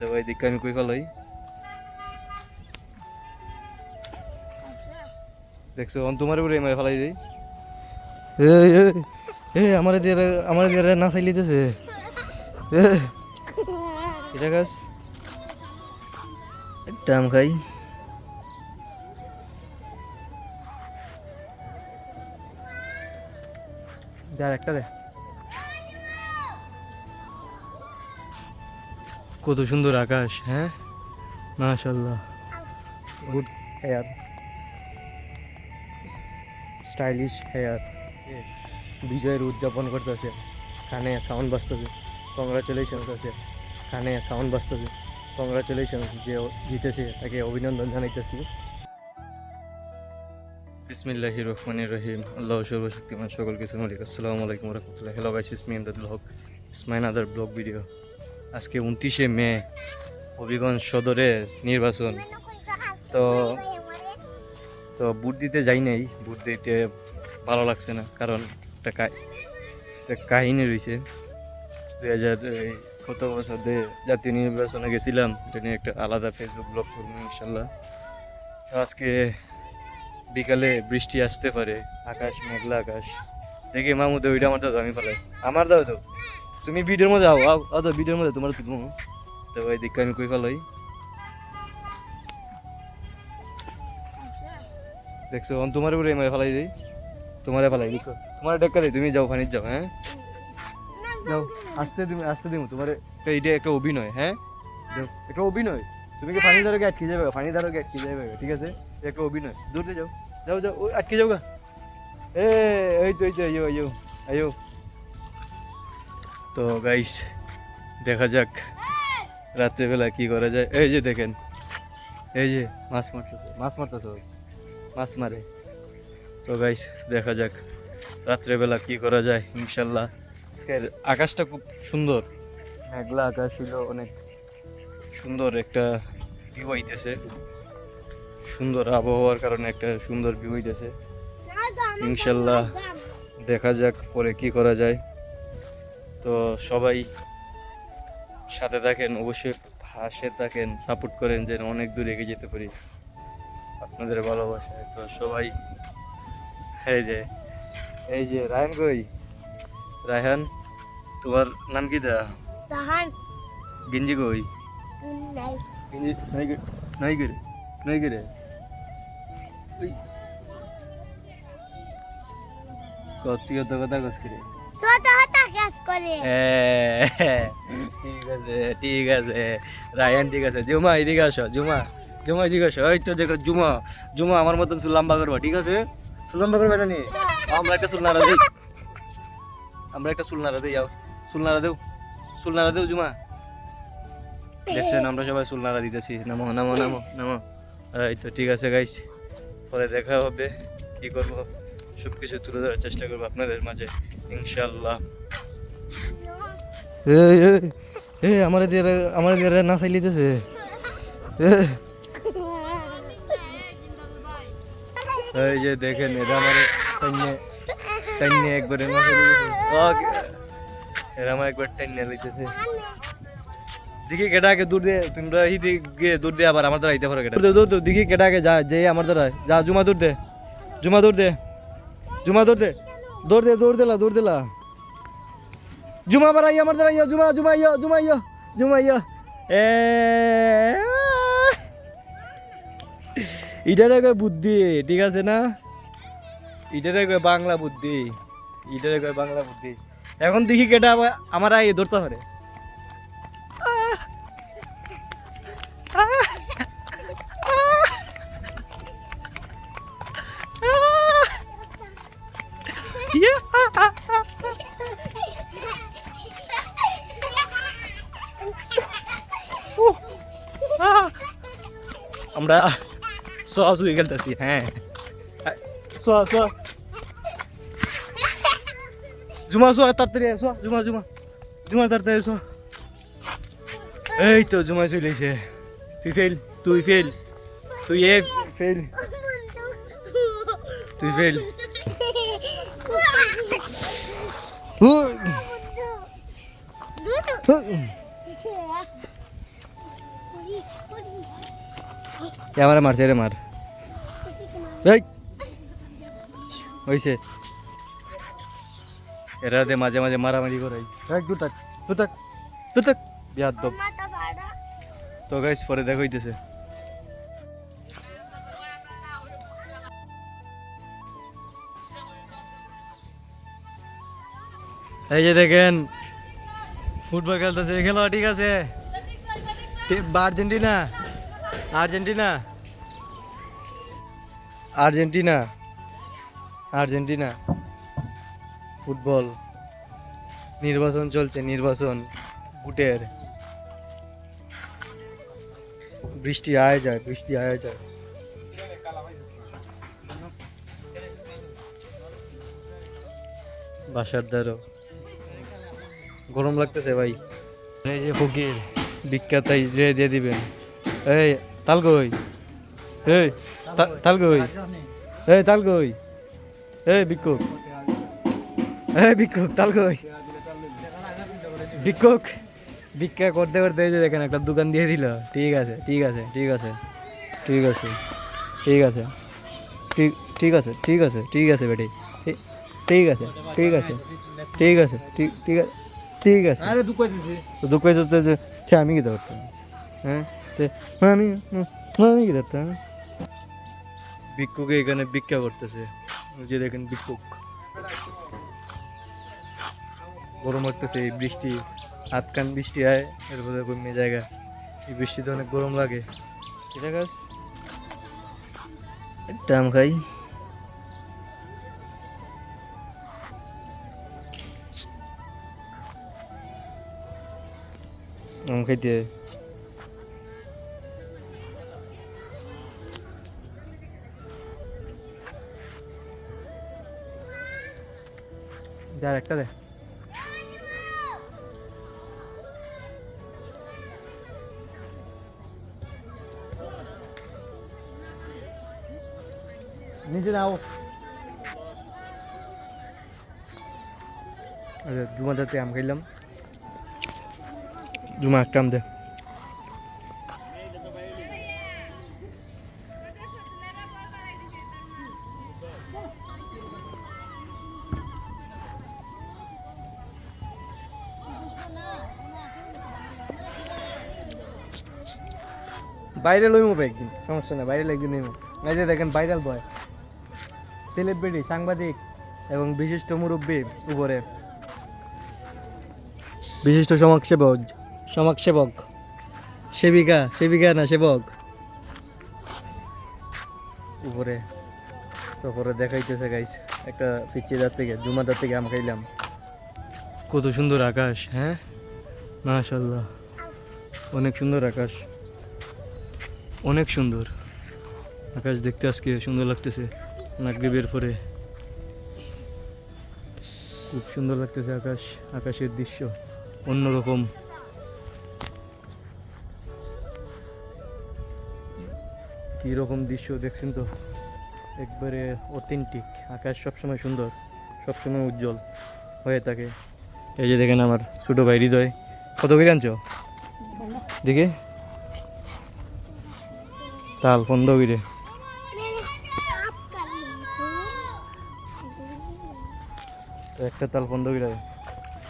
তো ওই দিকে আমি কই ফেলাই দেখছ অন তোমার উপরে মেরে ফেলাই দিই। এই আমার দিয়ে আমার দিয়ে না চাইলিতেছে এটা গাছ? একটা আম খাই। দেখ একটা দে কত সুন্দর আকাশ হ্যাঁ? মাশাল্লাহ গুড হেয়ার স্টাইলিশ হেয়ার বিজয়ের উদযাপন করতেছে। কানে সাউন্ড বাস্তবে কংগ্রাচুলেশনস আছে। কানে সাউন্ড বাস্তবে কংগ্রাচুলেশনস যে জিতেছে তাকে অভিনন্দন জানাইতেছি। বিসমিল্লাহ রহমানির রহিম। আল্লাহ সর্বশক্তিমান সকল কিছু মালিক। আসসালামু আলাইকুম রহমতুল্লাহ hello guys is me Emdadul Haque is mine other vlog video আজকে উনত্রিশে মে, হবিগঞ্জ সদরের নির্বাচন। তো তো বুট দিতে যাই নাই, বুট দিতে ভালো লাগছে না, কারণ একটা একটা কাহিনী রয়েছে। দু হাজার কত বছর ধরে জাতীয় নির্বাচনে গেছিলাম, এটা নিয়ে একটা আলাদা ফেসবুক ব্লগ করব ইনশাল্লাহ। তো আজকে বিকালে বৃষ্টি আসতে পারে, আকাশ মেঘলা আকাশ। দেখি মামুদে, ওইটা আমার দাও আমি ফেলাই আমার তো তুমি ভিডিওর মধ্যে আও আও তো ভিডিওর মধ্যে তোমার তুলবো তো ওই দিকে আমি কই ফেলাই দেখছ অন তোমার উপরে মেরে ফেলাই দিই। তোমারে ফেলাই দেখো। তোমার ডেক্কা দিই তুমি যাও ফানির যাও হ্যাঁ? যাও আসতে তুমি আসতে দিমু তোমার। একটা এটা একটা অভিনয় হ্যাঁ? একটা অভিনয়। তুমি কি ফানি ধারকে আটকে যাবে? ফানি ধারকে আটকে যাবে ঠিক আছে? এটা একটা অভিনয়। দূরে যাও যাও যাও আটকে যাও গা। এ এই তো এই তো আইও আইও আইও তো গাইস দেখা যাক রাত্রেবেলা কি করা যায়। এই যে দেখেন এই যে মাছ মারতেছে মাছ মারতেছে মাছ মারে। তো গাইস দেখা যাক রাত্রেবেলা কি করা যায় ইনশাল্লাহ। আজকের আকাশটা খুব সুন্দর। মেঘলা আকাশ ছিল অনেক সুন্দর একটা ভিউ হইতেছে সুন্দর আবহাওয়ার কারণে একটা সুন্দর ভিউ হইতেছে ইনশাল্লাহ দেখা যাক পরে কি করা যায়। তো সবাই সাথে থাকেন অবশ্যই পাশে থাকেন সাপোর্ট করেন যেন অনেক দূর এগিয়ে যেতে পারি। আপনাদের ভালোবাসায় তো সবাই এই যে এই যে রায়হান কই? রায়হান তোমার নাম কি দা Tahan. গেঞ্জি কই. গেঞ্জি নাই নাই করে নাই করে কত কথা কস করে হ্যাঁ, ঠিক আছে ঠিক আছে। রায়ান ঠিক আছে। জুমা এদিকে আসো জুমা। জুমা এদিকে আসো। এই তো দেখো জুমা। জুমা আমার মতন করবা ঠিক আছে? করবে না নি আমরা একটা দিই। আমরা একটা দিই যাও। দেও। দেও জুমা। দেখছেন আমরা সবাই চুল নাড়া দিতেছি। নামো নামো নামো নামো। এই তো ঠিক আছে গাইস পরে দেখা হবে। কি করব? সব কিছু তুলে ধরার চেষ্টা করব আপনাদের মাঝে ইনশাল্লাহ এই এই এই আমার দিয়ে আমার দিয়ে না চাইলিতেছে এই যে দেখেন এরা আমার টাইনে টাইনে একবারে না চাইলিতেছে এরা আমার একবার টাইনে লইতেছে দেখি কেটাকে দূর দিয়ে তোমরা ই দিকে দূর দিয়ে আবার আমার দ্বারা আইতে পারো কেটা দূর দূর দূর দেখি কেটাকে যা যে আমার দ্বারা যা জুমা দূর দে জুমা দূর দে জুমা দৌড় দে দৌড় দে দৌড় দিলা দৌড় দিলা জুমা বাড়াই, আমার দ্বারা ইয়ো, জুমা জুমা ইয়ো জুমা ইয়ো জুমা ইয়ো। এ ইটারে কয় বুদ্ধি, ঠিক আছে না? ইটারে কয় বাংলা বুদ্ধি ইটারে কয় বাংলা বুদ্ধি। এখন দেখি কেটা আমার আই ধরতে পারে। আমরা সোয়া শুয়ে খেলতেছি হ্যাঁ সোয়া সোয়া জুমা সোয়া তাড়াতাড়ি আয়, সোয়া জুমা জুমা জুমা তাড়াতাড়ি আয়, সোয়া এই তো জুমা চলেছে তুই ফেল তুই ফেল তুই এ ফেল তুই ফেল ক্যামেরা মারছে রে মার। এই! হইছে। এরাতে মাঝে মাঝে মারামারি করে। এক দু টাক দু টাক দু টাক বিয়ার দব তো গাইস পরে দেখা হইতেছে। এই যে দেখেন ফুটবল খেলতেছে। খেলো ঠিক আছে? Argentina? Argentina? Argentina. Argentina. Football. নির্বাচন চলছে, নির্বাচন বুটের বৃষ্টি আয় যায়, বৃষ্টি আয় যায়। বাসার দ্বারও। গরম লাগতেছে ভাই। এই যে ফকির, বিখ্যাত দিয়ে দিবেন। এই তাল কই এই তাল কই এই তাল কই এই বিক্ষোভ এই বিক্ষোভ তাল কই বিক্ষোভ ভিক্ষা করতে করতে এই যে দেখেন একটা দোকান দিয়ে দিল ঠিক আছে ঠিক আছে ঠিক আছে ঠিক আছে ঠিক আছে ঠিক ঠিক আছে ঠিক আছে ঠিক আছে বেটি ঠিক- আছে ঠিক আছে ঠিক আছে ঠিক ঠিক আছে ঠিক আছে আরে দুঃখ সে আমি কি ধরতাম হ্যাঁ আমি আমি কি ধরতাম ভিক্ষুকে এখানে ভিক্ষা করতেছে। যে দেখেন ভিক্ষুক। গরম লাগতেছে, এই বৃষ্টি, হাত কান বৃষ্টি হয়, এরপরে কমে জায়গা। এই বৃষ্টিতে অনেক গরম লাগে। আছে? একটা আম খাই। আম খাইতে যার একটা দে নিচে নাও আচ্ছা জুমা যাতে আম খাইলাম। জুমা একটা আম দে। বাইরে লইমু একদিন সমস্যা না বাইরে একদিন লইমু এই যে দেখেন ভাইরাল বয় সেলিব্রিটি সাংবাদিক এবং বিশিষ্ট মুরব্বী উপরে। বিশিষ্ট সমাজসেবক সমাজসেবক, সেবিকা সেবিকা না সেবক। উপরে তারপরে দেখাইতেছে গাইস একটা পিচ্ছি দাঁত থেকে জুমা দাঁত থেকে আম খাইলাম। কত সুন্দর আকাশ হ্যাঁ? মাশাল্লাহ অনেক সুন্দর আকাশ। অনেক সুন্দর। আকাশ দেখতে আজকে সুন্দর লাগতেছে নাগরিবের পরে। খুব সুন্দর লাগতেছে আকাশ আকাশের দৃশ্য অন্যরকম। রকম দৃশ্য দেখছেন তো? একবারে অথেন্টিক আকাশ সবসময় সুন্দর সবসময় উজ্জ্বল হয়ে থাকে। এই যে দেখেন আমার ছোটো ভাই হৃদয়। কত করে আনছো? দেখে। তাল পন্দ করে। একটা তাল পন্দ করে।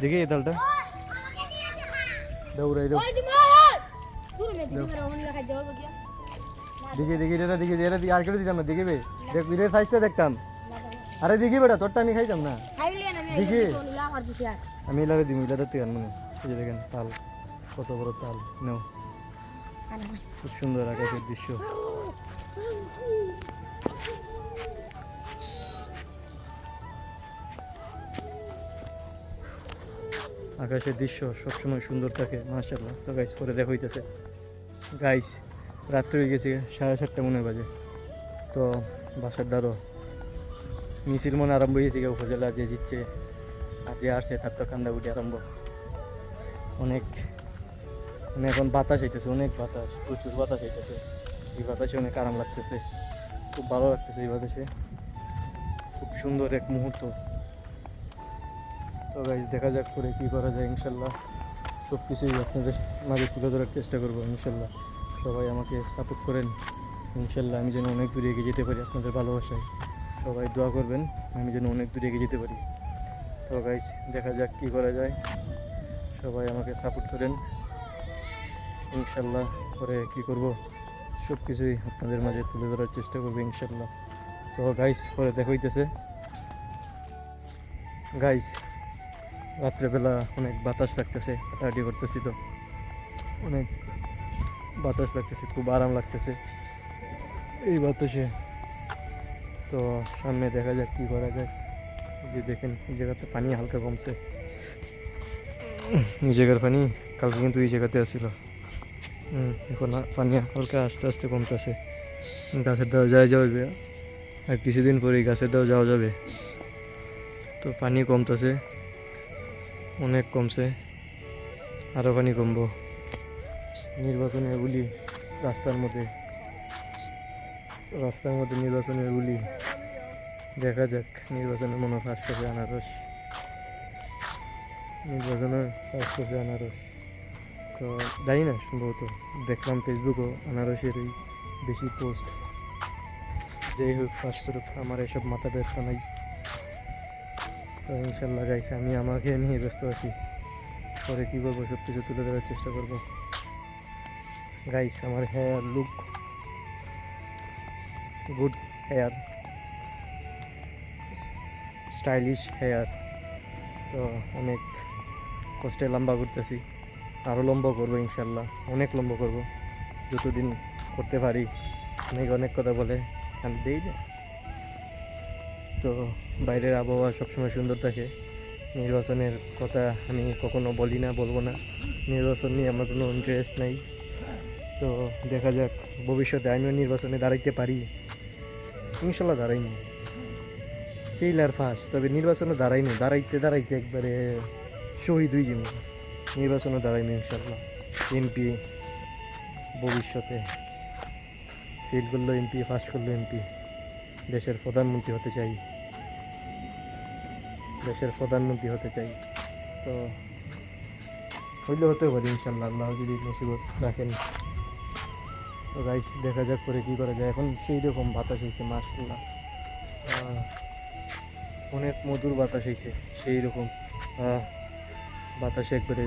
দেখি এই তালটা। দৌড়াই দাও। দেখি দেখি, এটা দেখি, এটা আর কেউ দিতাম না, দেখ এর সাইজটা দেখতাম। আরে দেখি বেটা, তোরটা আমি খাইতাম না। দেখি। আমি এলাকা দিব এলাকার থেকে আনব দেখেন, তাল। কত বড় তাল। নাও। খুব সুন্দর আকাশের দৃশ্য। আকাশের দৃশ্য সবসময় সুন্দর থাকে মাশাল্লাহ তো গাইস পরে দেখা হইতেছে। গাইস রাত্রে হয়ে গেছে সাড়ে সাতটা মনে বাজে। তো বাসার দ্বারও মিছিল মনে আরম্ভ হয়েছে, গিয়ে উপজেলা যে জিতছে আর যে আসছে তার তো কান্দাকুটি আরম্ভ। অনেক মানে এখন বাতাস হইতেছে অনেক বাতাস, প্রচুর বাতাস হইতেছে এই বাতাসে অনেক আরাম লাগতেছে, খুব ভালো লাগতেছে এই বাতাসে। খুব সুন্দর এক মুহূর্ত। তো গাইজ দেখা যাক করে কী করা যায়, ইনশাল্লাহ। সব কিছুই আপনাদের মাঝে তুলে ধরার চেষ্টা করব, ইনশাল্লাহ। সবাই আমাকে সাপোর্ট করেন। ইনশাল্লাহ আমি যেন অনেক দূরে এগিয়ে যেতে পারি আপনাদের ভালোবাসায়। সবাই দোয়া করবেন, আমি যেন অনেক দূরে এগিয়ে যেতে পারি। তো গাইস দেখা যাক কী করা যায়। সবাই আমাকে সাপোর্ট করেন। ইনশাল্লাহ পরে কী করব? সব কিছুই আপনাদের মাঝে তুলে ধরার চেষ্টা করব ইনশাল্লাহ। তো গাইস পরে দেখাইতেছে গাইস রাত্রেবেলা অনেক বাতাস লাগতেছে হাঁটাহাঁটি করতেছি তো। অনেক বাতাস লাগতেছে, খুব আরাম লাগতেছে। এই বাতাসে। তো সামনে দেখা যাক কী করা যায়। যে দেখেন, এই জায়গাতে পানি হালকা কমছে। এই জায়গার পানি কালকে কিন্তু এই জায়গাতে আসছিল এখন পানি হালকা আস্তে আস্তে কমতেছে। গাছের দেওয়া যায় যাবে আর কিছুদিন পরেই গাছের দেওয়া যাওয়া যাবে। তো পানি কমতেছে। অনেক কমছে। আরও পানি কমবো। নির্বাচনের গুলি রাস্তার মধ্যে। রাস্তার মধ্যে নির্বাচনের গুলি দেখা যাক নির্বাচনের মনে ফার্স্ট করছে আনারস। নির্বাচনের ফার্স্ট করছে আনারস। তো জানি না, সম্ভবত দেখলাম ফেসবুকও আনারসের এই বেশি পোস্ট যেই হোক ফার্স্ট করুক আমার এসব মাথা ব্যথা নাই। তো ইনশাল্লাহ গাইছে আমি আমাকে নিয়ে ব্যস্ত আছি। পরে কী করব সব কিছু তুলে ধরার চেষ্টা করব। গাইস আমার hair look good hair stylish hair তো অনেক কষ্টে লম্বা করতেছি। আরও লম্বা করব ইনশাল্লাহ, অনেক লম্বা করব। যতদিন করতে পারি অনেক অনেক কথা বলে আমি দেই না। তো বাইরের আবহাওয়া সবসময় সুন্দর থাকে। নির্বাচনের কথা আমি কখনো বলি না, বলব না। নির্বাচন নিয়ে আমার কোনো ইন্টারেস্ট নাই। তো দেখা যাক, ভবিষ্যতে আমিও নির্বাচনে দাঁড়াইতে পারি। ইনশাল্লাহ দাঁড়াইনি ফেল আর ফার্স্ট তবে নির্বাচনে দাঁড়াইনি দাঁড়াইতে দাঁড়াইতে একবারে শহীদ হয়ে যাব। নির্বাচনে দাঁড়াইনি ইনশাল্লাহ এমপি, ভবিষ্যতে ফেল করল এমপি ফার্স্ট করল এমপি। দেশের প্রধানমন্ত্রী হতে চাই। দেশের প্রধানমন্ত্রী হতে চাই। তো হইলে হতে পারি ইনশাল্লাহ আল্লাহ যদি নসিবত রাখেন। তো গাইস দেখা যাক করে কী করা যায়। এখন সেই রকম বাতাস হয়েছে মাসাল্লাহ অনেক মধুর বাতাস হয়েছে সেই রকম। বাতাসে একবারে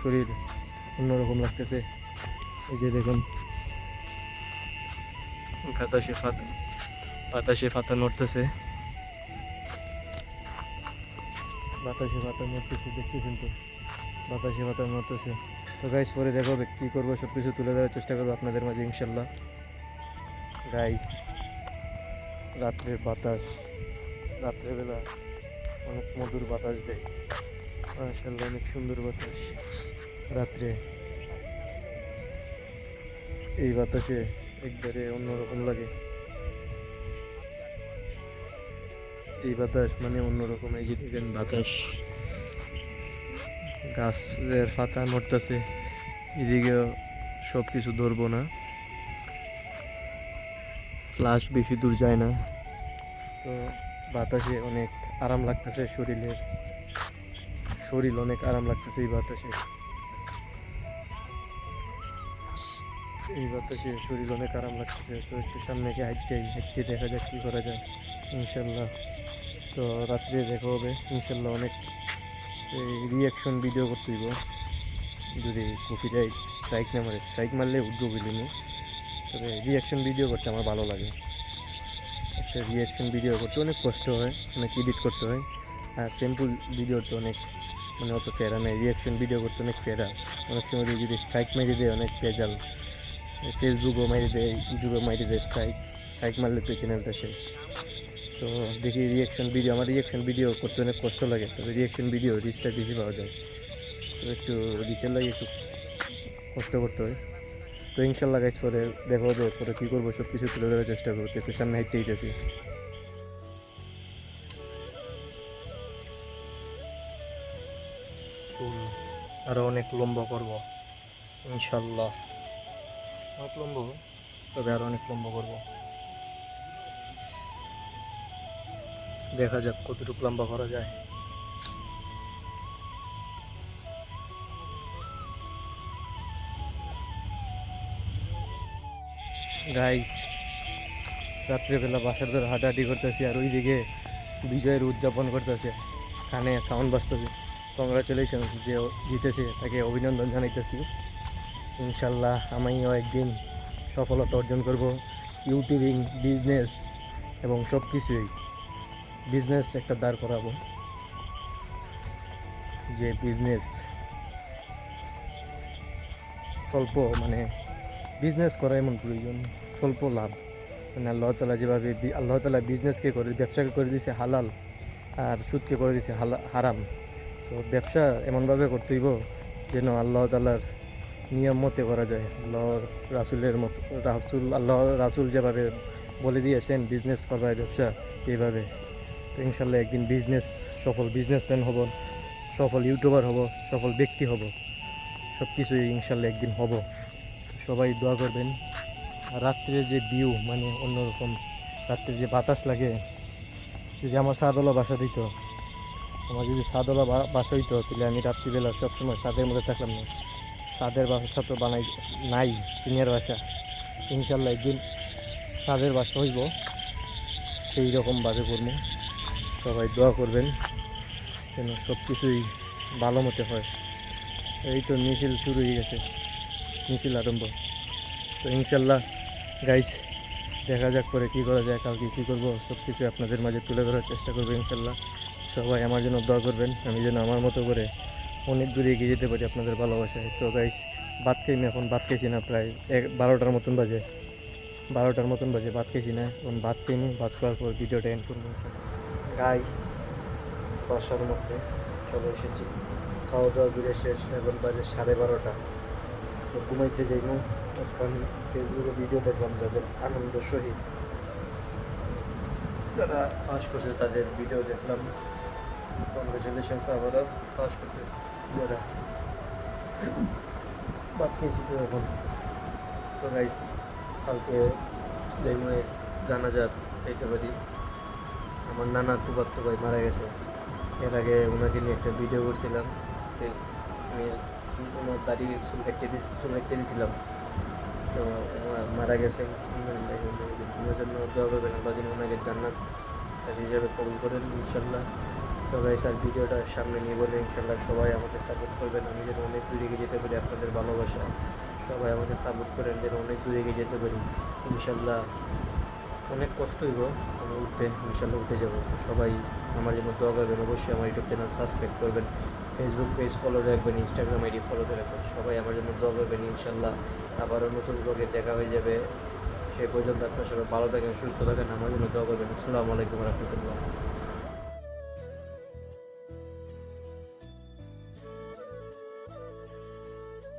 শরীর অন্যরকম লাগতেছে। এই যে দেখুন। বাতাসে ফাতা বাতাসে ফাতা নড়তেছে। বাতাসে ফাতা নড়তেছে, দেখতেছেন তো? বাতাসে ফাতা নড়তেছে। তো গাইস পরে দেখো কী করব সব কিছু তুলে ধরার চেষ্টা করব আপনাদের মাঝে, ইনশাল্লাহ। গাইস রাত্রের বাতাস, রাত্রেবেলা অনেক মধুর বাতাস দেয়। মাশাল্লাহ অনেক সুন্দর বাতাস। রাত্রে এই বাতাসে একবারে অন্যরকম লাগে। এই বাতাস মানে অন্যরকম, এই যে দেখেন বাতাস। গাছের পাতা নড়তেছে, এদিকে সব কিছু ধরবো না। ফ্লাশ বেশি দূর যায় না। তো বাতাসে অনেক আরাম লাগতেছে শরীরের। শরীর অনেক আরাম লাগতেছে এই বাতাসে। এই বাতাসে শরীর অনেক আরাম লাগতেছে, তো একটু সামনে গিয়ে হাইটটাই হাইটে দেখা যাক কী করা যায়, ইনশাল্লাহ। তো রাত্রে দেখা হবে, ইনশাল্লাহ অনেক, এই রিয়াকশন ভিডিও করতে হইব। যদি কপিরাইট স্ট্রাইক না মারে স্ট্রাইক মারলে উঠবো বুঝলিনি তবে রিয়াকশন ভিডিও করতে আমার ভালো লাগে। একটা রিয়াকশন ভিডিও করতে অনেক কষ্ট হয়, অনেক এডিট করতে হয়। আর সিম্পল ভিডিওতে অনেক মানে অত ফেরা নেই রিয়াকশন ভিডিও করতে অনেক ফেরা অনেক সময় যদি স্ট্রাইক মেরে দেয়, অনেক ভেজাল। ফেসবুকও মেরে দেয়, ইউটিউবেও মেরে দেয় স্ট্রাইক স্ট্রাইক মারলে তো চ্যানেলটা শেষ। তো দেখি রিয়াকশন ভিডিও আমার রিয়াকশন ভিডিও করতে অনেক কষ্ট লাগে, তবে রিয়াকশন ভিডিও রিচটা বেশি পাওয়া যায়। তো একটু রিচের লাগে একটু কষ্ট করতে হয়। তো ইনশাল্লাহ গাইজ পরে দেখা পরে কী করব সব কিছু তুলে ধরার চেষ্টা করব। একটু সামনে হাইটে আরও অনেক লম্বা করব, ইনশাল্লাহ। অনেক লম্বা? তবে আরও অনেক লম্বা করব। দেখা যাক কতটুকু লম্বা করা যায়। গাইস রাত্রেবেলা বাসার ধরে হাঁটাহাঁটি করতেছি আর ওইদিকে বিজয়ের উদযাপন করতেছে। কানে সাউন্ড বাজতেছে। কংগ্রাচুলেশন যে জিতেছে, তাকে অভিনন্দন জানাইতেছি। ইনশাল্লাহ আমিও একদিন সফলতা অর্জন করব। ইউটিউবিং বিজনেস এবং সব কিছুই বিজনেস একটা দাঁড় করাবো। যে বিজনেস স্বল্প মানে বিজনেস করা এমন প্রয়োজন, স্বল্প লাভ। মানে আল্লাহ তালা যেভাবে আল্লাহ তালা বিজনেসকে করে ব্যবসাকে করে দিয়েছে হালাল আর সুদকে করে দিয়েছে হারাম। তো ব্যবসা এমনভাবে করতে হইব যেন আল্লাহ তালার নিয়ম মতে করা যায়। আল্লাহর রাসুলের মতো, রাসুল, আল্লাহ রাসুল যেভাবে বলে দিয়েছেন বিজনেস করবায় ব্যবসা, এইভাবে। তো ইনশাল্লাহ একদিন বিজনেস সফল বিজনেসম্যান হব, সফল ইউটিউবার হব, সফল ব্যক্তি হব। সব কিছুই ইনশাল্লাহ একদিন হব। সবাই দোয়া করবেন। রাত্রে যে ভিউ মানে অন্যরকম, রাত্রে যে বাতাস লাগে, যদি আমার সাদলা বাসা দিত আমার যদি বা- বাসা হইতো, তাহলে আমি রাত্রিবেলা সবসময় ছাদের মধ্যে থাকলাম না। ছাদের বাসা তো বানাই নাই টিনের বাসা। ইনশাল্লাহ একদিন ছাদের বাসা হইব। সেই রকমভাবে করব। সবাই দোয়া করবেন যেন সব কিছুই ভালো মতো হয়। এই তো মিছিল শুরু হয়ে গেছে। মিছিল আরম্ভ। তো ইনশাল্লাহ গাইস দেখা যাক পরে কী করা যায়, কালকে কী করব সব কিছু আপনাদের মাঝে তুলে ধরার চেষ্টা করব ইনশাল্লাহ। সবাই আমার জন্য দোয়া করবেন, আমি যেন আমার মতো করে অনেক দূরে এগিয়ে যেতে পারি আপনাদের ভালোবাসায়। তো গাইস ভাত খাই আমি এখন, ভাত খাইছি না প্রায় এক, বারোটার মতন বাজে। বারোটার মতন বাজে, ভাত খাইছি না, এখন ভাত খাইনি ভাত খাওয়ার পর ভিডিওটা এন্ড করব গাইস বাসার মধ্যে চলে এসেছি। খাওয়া দাওয়া ঘুরে শেষ, এখন বাজে সাড়ে বারোটা। তো ঘুমাইতে যাইমু, এখন ফেসবুকে ভিডিও দেখলাম যাদের আনন্দ সহিত। যারা ফাঁস করছে তাদের ভিডিও দেখলাম। কংগ্রেচুলেশনস আবারও ফাঁস করছে যারা বাদ খেয়েছি তো এখন তো গাইস কালকে জানাজা খাইতে পারি আমার নানা ভাই মারা গেছে। এর আগে ওনাকে নিয়ে একটা ভিডিও করছিলাম। আমি ওনার দাড়ি চুল কেটে চুল কেটে দিয়েছিলাম তো মারা গেছে। ওনার জন্য দোয়া করবেন আল্লাহ যেন ওনাকে জান্নাত হিসেবে কবুল করেন ইনশাল্লাহ তো গাইস আর ভিডিওটা সামনে নিয়ে বলে ইনশাল্লাহ সবাই আমাকে সাপোর্ট করবেন। আমি যেন অনেক দূরে এগিয়ে যেতে পারি আপনাদের ভালোবাসা। সবাই আমাকে সাপোর্ট করেন, যেন অনেক দূরে এগিয়ে যেতে পারি। ইনশাল্লাহ অনেক কষ্ট হইব, আমি উঠতে ইনশাল্লাহ উঠে যাব। তো সবাই আমার জন্য দোয়া করবেন, অবশ্যই আমার ইউটিউব চ্যানেল সাবস্ক্রাইব করবেন। ফেসবুক পেজ ফলো রাখবেন ইনস্টাগ্রাম আইডি ফলো রাখবেন। সবাই আমার জন্য দোয়া করবেন ইনশাল্লাহ আবারও নতুন ব্লগে দেখা হয়ে যাবে। সেই পর্যন্ত আপনার সবাই ভালো থাকেন, সুস্থ থাকেন, আমার জন্য দোয়া করবেন। আসসালামু আলাইকুম রহমতুল্লাহ।